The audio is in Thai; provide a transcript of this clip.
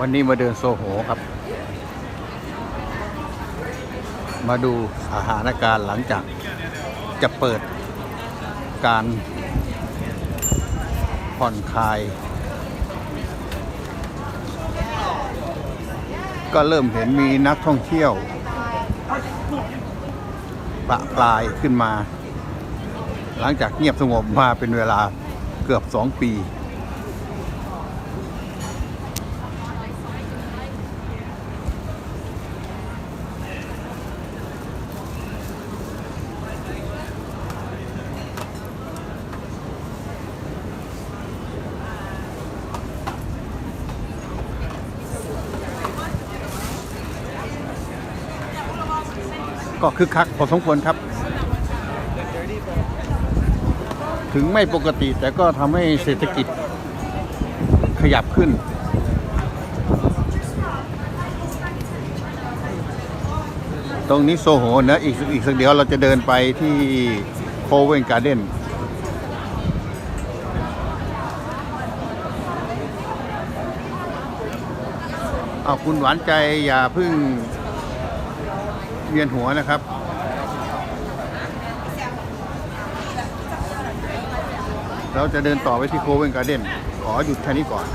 วันนี้มาเดินโซโหครับ มาดูสถานการณ์หลังจากจะเปิดการผ่อนคลาย ก็เริ่มเห็นมีนักท่องเที่ยวประปรายขึ้นมา หลังจากเงียบสงบมาเป็นเวลาเกือบสองปี ก็คึกคักพอสมควรครับ ถึงไม่ปกติแต่ก็ทำให้เศรษฐกิจขยับขึ้น ตรงนี้โซโหนะอีกอีกสักเดียวเราจะเดินไปที่โคเวนการ์เด้นเอาคุณหวานใจอย่าเพึ่ง เวียนหัวนะครับ เราจะเดินต่อไปที่โคเวนการ์เดนขอหยุดแค่นี้ก่อน